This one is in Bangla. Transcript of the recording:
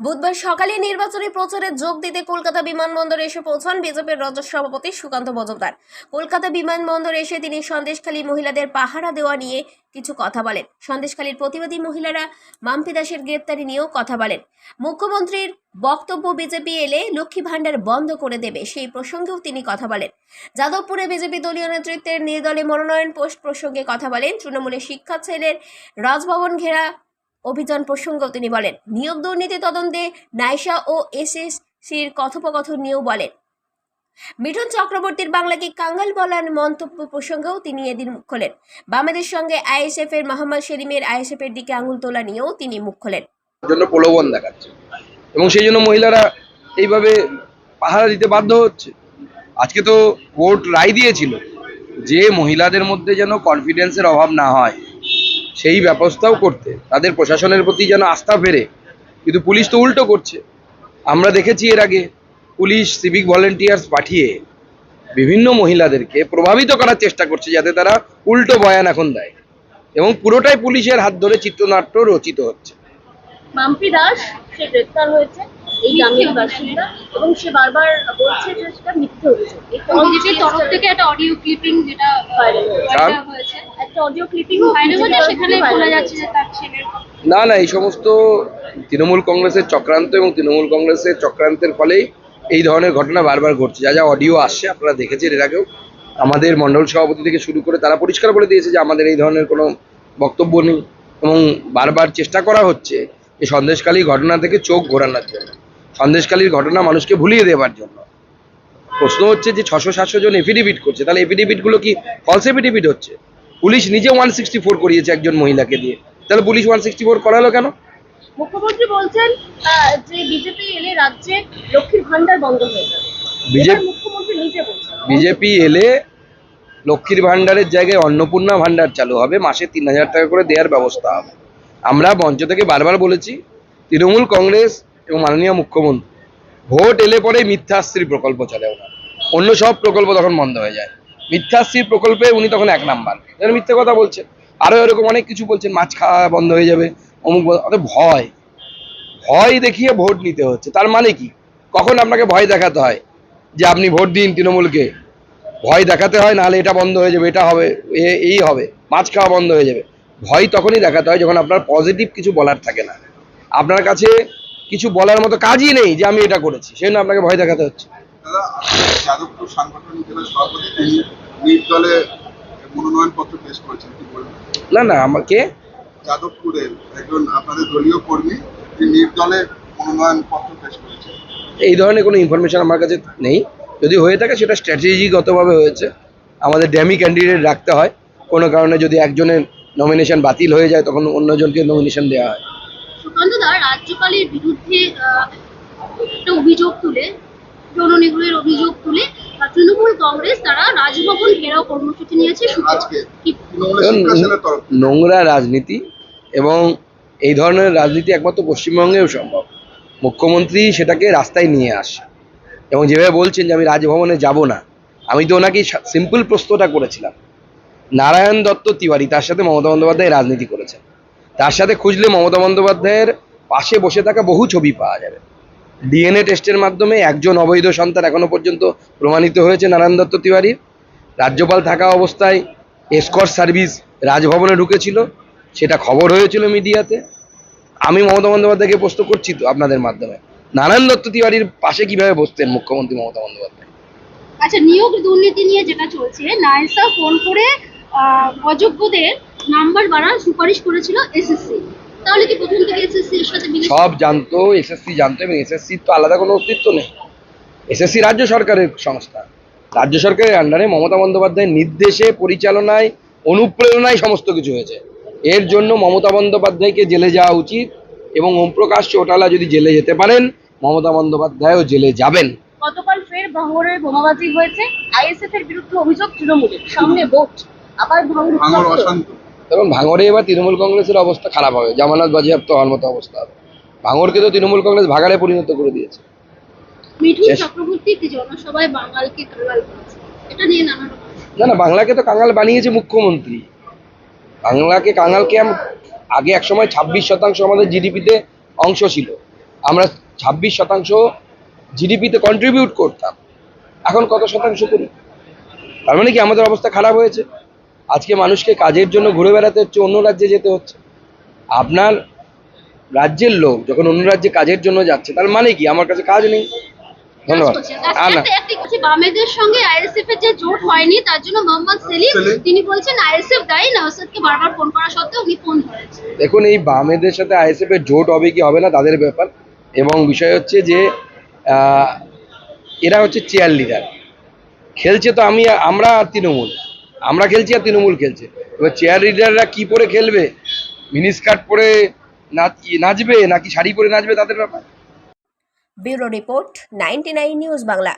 বুধবার সকালে নির্বাচনী প্রচারে যোগ দিতে কলকাতা বিমানবন্দরে এসে পৌঁছান বিজেপির রাজ্য সভাপতি সুকান্ত মজুমদার। কলকাতা বিমানবন্দরে এসে তিনি সন্দেশখালী মহিলাদের পাহারা দেওয়া নিয়ে কিছু কথা বলেন। সন্দেশখালীর প্রতিবাদী মহিলারা মাম্পি দাসের গ্রেপ্তারি নিয়েও কথা বলেন। মুখ্যমন্ত্রীর বক্তব্য বিজেপি এলে লক্ষ্মী ভাণ্ডার বন্ধ করে দেবে, সেই প্রসঙ্গেও তিনি কথা বলেন। যাদবপুরে বিজেপি দলীয় নেতৃত্বের নির্দলে মনোনয়ন পোস্ট প্রসঙ্গে কথা বলেন। তৃণমূলের শিক্ষা ছেলের রাজভবন ঘেরা অভিযান প্রসঙ্গেও তিনি বলেন, নিয়োগ দুর্নীতি তদন্তে নাইসা ও এসএসসির কথোপকথন নিয়েও বলেন। মিঠুন চক্রবর্তীর বাংলাকে কাঙ্গাল বলার মন্তব্য প্রসঙ্গেও তিনি এদিন মুখ খোলেন। বামেদের সঙ্গে আইএসএফ এর মোহাম্মদ সেলিমের আইএসএফ এর দিকে আঙুল তোলা নিয়েও তিনি মুখ খোলেন। জন্য প্রলোভন দেখাচ্ছে এবং সেই জন্য মহিলারা এইভাবে পাহারা দিতে বাধ্য হচ্ছে। আজকে তো কোর্ট রায় দিয়েছিল যে মহিলাদের মধ্যে যেন কনফিডেন্সের অভাব না হয়। সেই ব্যবস্থাও করতে। তাদের প্রশাসনের প্রতি যেন আস্থা ফেরে। কিন্তু পুলিশ তো উল্টো করছে। আমরা দেখেছি এর আগে পুলিশ সিভিক ভলেন্টিয়ার্স পাঠিয়ে বিভিন্ন মহিলাদেরকে প্রভাবিত করার চেষ্টা করছে যাতে তারা উল্টো বয়ান এখন দেয়। এবং পুরোটাই পুলিশের হাত ধরে চিত্রনাট্য রচিত হচ্ছে। মাম্পি দাস সে গ্রেপ্তার হয়েছে এই গ্রামের বাসিন্দা এবং সে বারবার বলছে যে সেটা মিথ্যে অভিযোগ। তরফ থেকে একটা অডিও ক্লিপিং যেটা ভাইরাল হয়েছে। কার? ভাইরাল হয়েছে। একটা অডিও ক্লিপিং সেখানে বলা যাচ্ছে যে তার ছেলের না না এই সমস্ত তৃণমূল কংগ্রেসের চক্রান্ত এবং তৃণমূল কংগ্রেসের চক্রান্তের ফলেই এই ধরনের ঘটনা বারবার ঘটছে। যা যা অডিও আসছে আপনারা দেখেছেন এর আগেও। আমাদের মণ্ডল সভাপতি থেকে শুরু করে তারা পরিষ্কার বলে দিয়েছে যে আমাদের এই ধরনের কোনো বক্তব্য নেই এবং বারবার চেষ্টা করা হচ্ছে এই সন্দেশকালী ঘটনা থেকে চোখ ঘোরানোর জন্য সন্দেশকালীর ঘটনা মানুষকে ভুলিয়ে দেওয়ার জন্য। প্রশ্ন হচ্ছে যে ছশো সাতশো জন এফিডেভিট করছে তাহলে এফিডেভিটগুলো কি ফলস এফিডেভিট হচ্ছে? পুলিশ নিজে ওয়ান সিক্সটি ফোর করিয়েছে একজন মহিলাকে দিয়ে। তাহলে পুলিশ ওয়ান সিক্সটি ফোর করালো কেন? মুখ্যমন্ত্রী বলছেন যে বিজেপি এলে রাজ্যে লক্ষ্মীর ভান্ডার বন্ধ হয়ে যাবে। বিজেপি মুখ্যমন্ত্রী নিজে বলছেন। বিজেপি এলে লক্ষ্মীর ভাণ্ডারের জায়গায় অন্নপূর্ণা ভাণ্ডার চালু হবে মাসে তিন হাজার টাকা করে দেওয়ার ব্যবস্থা হবে। আমরা মঞ্চ থেকে বারবার বলেছি তৃণমূল কংগ্রেস এবং মাননীয় মুখ্যমন্ত্রী ভোট এলে পরে মিথ্যাশ্রী প্রকল্প চলে ওনার। অন্য সব প্রকল্প তখন বন্ধ হয়ে যায়। মিথ্যাশ্রী প্রকল্পে উনি তখন এক নাম্বার। যেন মিথ্যে কথা বলছেন। আরও এরকম অনেক কিছু বলছেন, মাছ খাওয়া বন্ধ হয়ে যাবে, অমুক অর্থাৎ ভয়। ভয় দেখিয়ে ভোট নিতে হচ্ছে, তার মানে কি? কখন আপনাকে ভয় দেখাতে হয় যে আপনি ভোট দিন তৃণমূলকে? ভয় দেখাতে হয়, নাহলে এটা বন্ধ হয়ে যাবে, এটা হবে, এ- এই হবে, মাছ খাওয়া বন্ধ হয়ে যাবে। ভয় তখনই দেখাতে হয় যখন আপনার পজিটিভ কিছু বলার থাকে না। আপনার কাছে কিছু বলার মতো কাজই নেই যে আমি এটা করেছি, সেই জন্য আপনাকে ভয় দেখাতে হচ্ছে। যাদবপুর সাংগঠনিক সভাপতি তিনি নিজ দলে মনোনয়নপত্র পেশ করেছেন কি বলবেন? না না আমাকে যাদবপুরের একজন আপনাদের দলীয় কর্মী তিনি নিজ দলে মনোনয়নপত্র পেশ করেছেন। এই ধরনের কোনো ইনফরমেশন আমার কাছে নেই। যদি হয়ে থাকে সেটা স্ট্র্যাটেজিগতভাবে হয়েছে। আমাদের ড্যামি ক্যান্ডিডেট রাখতে হয়। কোনো কারণে যদি একজনের নমিনেশন বাতিল হয়ে যায় তখন অন্যজনকে নমিনেশন দেওয়া হয়। সুকান্ত দা রাজ্যপালের বিরুদ্ধে একটা অভিযোগ তুলে যৌন নিগ্রহের অভিযোগ তুলে তৃণমূল কংগ্রেস তারা রাজভবন ঘেরাও কর্মসূচি নিয়েছে। নোংরা রাজনীতি এবং এই ধরনের রাজনীতি একমাত্র পশ্চিমবঙ্গেও সম্ভব। মুখ্যমন্ত্রী সেটাকে রাস্তায় নিয়ে আসে। এবং যেভাবে বলছেন যে আমি রাজভবনে যাব না আমি তো ওনাকে সিম্পল প্রশ্নটা করেছিলাম। নারায়ণ দত্ত তিওয়ারি তার সাথে মমতা বন্দ্যোপাধ্যায় রাজনীতি করেছেন। তার সাথে খুঁজলে মমতা বন্দ্যোপাধ্যায়ের পাশে বসে থাকা বহু ছবি পাওয়া যাবে। ডিএনএ টেস্টের মাধ্যমে একজন অবৈধ সন্তান এখনও পর্যন্ত প্রমাণিত হয়েছে নারায়ণ দত্ত তিওয়ারির। রাজ্যপাল থাকা অবস্থায় এসকর্ট সার্ভিস রাজভবনে ঢুকেছিল, সেটা খবর হয়েছিল মিডিয়াতে। আমি মমতা বন্দ্যোপাধ্যায়কে প্রশ্ন করছি তো আপনাদের মাধ্যমে, নারায়ণ দত্ত তিওয়ারির পাশে কীভাবে বসতেন মুখ্যমন্ত্রী মমতা বন্দ্যোপাধ্যায়? আচ্ছা নিয়োগ দুর্নীতি নিয়ে যেটা চলছে নাইসা ফোন করে অযোগ্যদের নাম্বার বাড়ার সুপারিশ করেছিল এসএসসি তাহলে কি প্রথম থেকে এসএসসি এর সাথে মিলে সব জানতো এসএসসি জানতো এবং এসএসসির তো আলাদা কোনো অস্তিত্ব নেই। এসএসসি রাজ্য সরকারের সংস্থা। রাজ্য সরকারের আন্ডারে মমতা বন্দ্যোপাধ্যায়ের নির্দেশে পরিচালনায় অনুপ্রেরণায় সমস্ত কিছু হয়েছে। এর জন্য মমতা বন্দ্যোপাধ্যায়কে জেলে যাওয়া উচিত এবং ওমপ্রকাশ চৌটালা যদি জেলে যেতে পারেন মমতা বন্দ্যোপাধ্যায়ও জেলে যাবেন। গতকাল ফের ভাঙড়ে বোমাবাজি হয়েছে। আইএসএফ এর বিরুদ্ধে অভিযোগ তৃণমূলের। সামনে ভোট। আবার ভাঙড় ভাঙর অশান্ত। এবং ভাঙড়ে এবার তৃণমূল কংগ্রেসের অবস্থা খারাপ হবে। জামানত বাজেয়াপ্ত হওয়ার মতো অবস্থা হবে। ভাঙড়কে তো তৃণমূল কংগ্রেস ভাগাড়ে পরিণত করে দিয়েছে। না না বাংলাকে তো কাঙাল বানিয়েছে মুখ্যমন্ত্রী। বাংলাকে কাঙালকে আগে এক সময় ছাব্বিশ শতাংশ আমাদের জিডিপিতে অংশ ছিল। আমরা ছাব্বিশ শতাংশ জিডিপিতে কন্ট্রিবিউট করতাম। এখন কত শতাংশ করি? তার মানে কি আমাদের অবস্থা খারাপ হয়েছে? আজকে মানুষকে কাজের জন্য ঘুরে বেড়াতে হচ্ছে অন্য রাজ্যে যেতে হচ্ছে। আপনার রাজ্যের লোক যখন অন্য রাজ্যে কাজের জন্য যাচ্ছে তার মানে কি? আমার কাছে কাজ নেই। ধন্যবাদ। আর না। একটা একটা কিছু বামেদের সঙ্গে আইএসএফ এর যে জোট হয়নি তার জন্য মোহাম্মদ সেলিম সেলিম। তিনি বলছেন আইএসএফ দায়ী নওসাদকে বারবার ফোন করা সত্ত্বেও উনি ফোন ধরেছেন। দেখুন এই বামেদের সাথে আইএসএফ এর জোট হবে কি হবে না তাদের ব্যাপার। এবং বিষয় হচ্ছে যে আহ, এরা হচ্ছে চেয়ার লিডার খেলছে তো আমি আমরা আর তৃণমূল। আমরা খেলছি আর তৃণমূল খেলছে। এবার চেয়ার লিডাররা কি পরে খেলবে? মিনিস্কার্ট পরে নাচ নাচবে নাকি শাড়ি পরে নাচবে তাদের ব্যাপার। Bureau report ninety news Bangla.